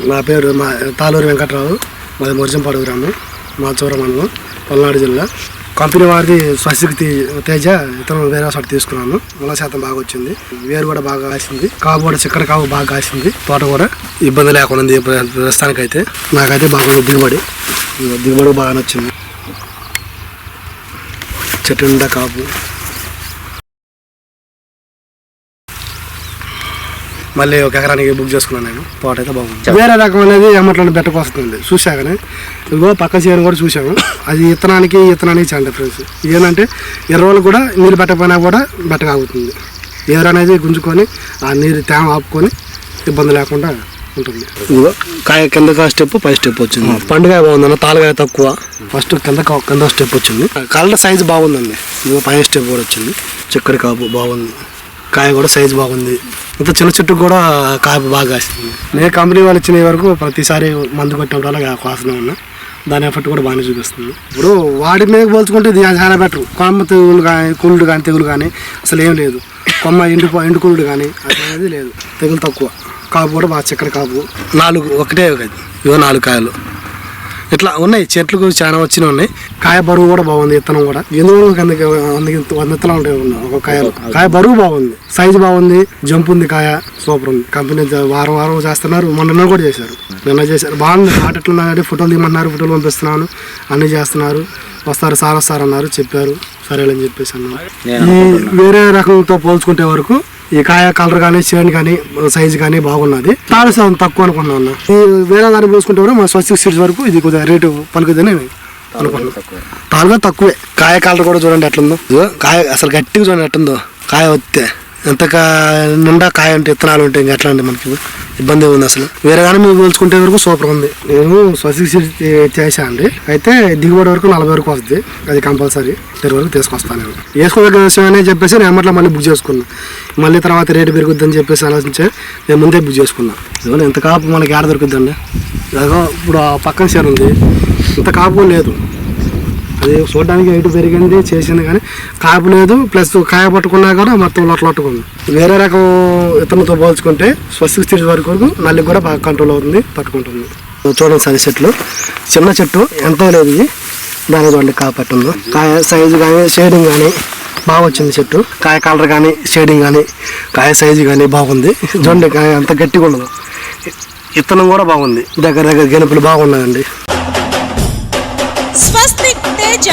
నా పేరు మా తాలూరు వెంకట్రావు. మాది మొరిజంపాడు గ్రామం. మా చౌర మండలం పల్నాడు జిల్లా. కంపెనీ వారిది స్వశక్తి తేజ ఇతను వేరే చోట తీసుకున్నాను. మూల శాతం బాగా వచ్చింది. వేరు కూడా బాగా కాసింది. కాపు కూడా చిక్కడ కాపు బాగా కాసింది. తోట కూడా ఇబ్బంది లేకుండా ఉంది ప్రస్తుతానికి ప్రస్తుతానికైతే. నాకైతే బాగా దిగుబడి. దిగుబడి బాగా నచ్చింది. చెట్టు నిండా కాపు. మళ్ళీ ఒక ఎకరానికి బుక్ చేసుకున్నాను నేను. తోట అయితే బాగుంది. వేరే రకం అనేది ఎమ్మట్లో బెట్టకు వస్తుంది. చూశాకనే ఇదిగో పక్క చీర కూడా చూసాము అది ఇత్తనానికి ఇత్తనానికి చాలా డిఫరెన్స్ ఏంటంటే ఇరవై రోజులు కూడా నీళ్ళు పెట్టకపోయినా కూడా బెట్టగా అవుతుంది ఏరు అనేది గుంజుకొని ఆ నీరు తేమ ఆపుకొని ఇబ్బంది లేకుండా ఉంటుంది. ఇదిగో కాయ కింద స్టెప్ పై స్టెప్ వచ్చింది. పండుగ బాగుందన్న తాలుగాయ తక్కువ. ఫస్ట్ కింద కింద స్టెప్ వచ్చింది. కలర్ సైజ్ బాగుందండి. ఇదిగో పై స్టెప్ కూడా వచ్చింది. చిక్కడి కాపు బాగుంది. కాయ కూడా సైజ్ బాగుంది. ఇంత చిన్న చెట్టు కూడా కాయ బాగా కాసింది. నేను కంపెనీ వాళ్ళు ఇచ్చిన వరకు ప్రతిసారి మందు కొట్టినప్పుడు కాస్తూనే ఉన్నా. దాని ఎఫెక్ట్ కూడా బాగానే చూపిస్తుంది. ఇప్పుడు వాడి మీద పోల్చుకుంటే ఇది చాలా బెటర్. కొమ్మ తెగులు కానీ కుళ్ళు కానీ తెగులు కానీ అసలు ఏం లేదు. కొమ్మ ఎండు ఎండు కుళ్ళు కానీ అది అనేది లేదు. తెగులు తక్కువ. కాపు కూడా బాగా చక్కెర కాపు. నాలుగు ఒకటే ఒకటి ఇవో నాలుగు కాయలు. ఇట్లా ఉన్నాయి. చెట్లు చాలా వచ్చినాయి ఉన్నాయి. కాయ బరువు కూడా బాగుంది విత్తనం కూడా. ఎందుకు వంద వంద విత్తనాలు ఉంటాయి కాయలు కాయ బరువు బాగుంది. సైజు బాగుంది. జంప్ ఉంది కాయ. సూపర్ ఉంది. కంపెనీ వారం వారం చేస్తున్నారు. మొన్న కూడా చేశారు. నిన్న చేశారు. బాగుంది. ఆట ఎట్లున్నారంటే ఫోటోలు తీయమన్నారు. ఫోటోలు పంపిస్తున్నాను. అన్ని చేస్తున్నారు. వస్తారు సార్ వస్తారు అన్నారు చెప్పారు సరేలని చెప్పేసి అన్నారు. వేరే రకంతో పోల్చుకుంటే వరకు ఈ కాయ కలర్ కానీ షేడ్ కానీ సైజ్ కానీ బాగున్నది. తాడు శాతం తక్కువ అనుకున్నాను ఈ వేరే దాన్ని పోల్చుకుంటే కూడా మన స్వచ్ఛ సీడ్స్ వరకు ఇది కొద్దిగా రేటు పలుకుదని అనుకున్నాను తాలుగా తక్కువే. కాయ కలర్ కూడా చూడండి ఎట్లుందో. కాయ అసలు గట్టిగా చూడండి ఎట్లుందో. కాయ వస్తే ఎంత కా నిండా కాయ ఉంటే విత్తనాలు ఉంటాయి ఇంకా ఎట్లా అండి మనకి ఇబ్బంది ఉంది అసలు. వేరే కానీ మీరు పోల్చుకుంటే వరకు సూపర్ ఉంది. నేను స్వచ్ఛ సీడ్ చేసా అండి. అయితే దిగుబడి వరకు నలభై వరకు వస్తుంది. అది కంపల్సరీ. ఇరవై వరకు తీసుకొస్తాను నేను. వేసుకోదగ్గ విషయం అనేది చెప్పేసి నేను ఎమ్మట్లో మళ్ళీ బుక్ చేసుకున్నాను మళ్ళీ తర్వాత రేటు పెరుగుద్దని చెప్పేసి ఆలోచించే నేను ముందే బుక్ చేసుకున్నాను ఇదిగో ఇంత కాపు మనకి ఏడ దొరుకుద్దండి? ఇదిగో ఇప్పుడు పక్కన షేర్ ఉంది. ఇంత కాపు లేదు. చూడడానికి హైట్ పెరిగింది చేసింది కానీ కాపు లేదు ప్లస్ కాయ పట్టుకున్నా కూడా మొత్తం లొట్టలొట్టుకుంది వేరే రకం ఇతరులతో పోల్చుకుంటే స్వస్తి స్థితి వరకు మళ్ళీ కూడా బాగా కంట్రోల్ అవుతుంది పట్టుకుంటుంది. చూడండి సరి చెట్లు. చిన్న చెట్టు ఎంతో లేదు ఇది. దాని చూడండి కాయ పట్టుందో. కాయ సైజు కానీ షేడింగ్ కానీ బాగా వచ్చింది చెట్టు. కాయ కలర్ కానీ షేడింగ్ కానీ కాయ సైజు కానీ బాగుంది. చూడండి కాయ అంత గట్టిగా ఉండదు ఇత్తనం కూడా బాగుంది. దగ్గర దగ్గర గెలుపులు బాగున్నాయండి.